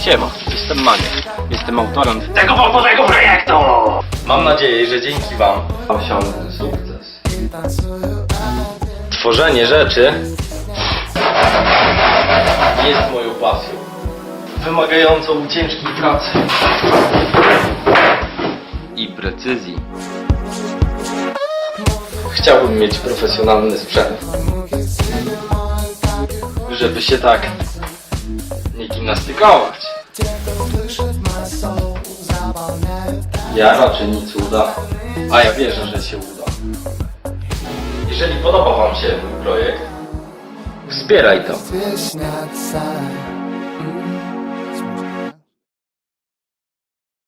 Siema, jestem Maniek. Jestem autorem tego wątowego projektu! Mam nadzieję, że dzięki Wam osiągnę sukces. Tworzenie rzeczy jest moją pasją, wymagającą ciężkiej pracy i precyzji. Chciałbym mieć profesjonalny sprzęt żeby się tak nie gimnastykować. Ja raczej nic uda, a ja wierzę, że się uda. Jeżeli podoba Wam się mój projekt, wspieraj to.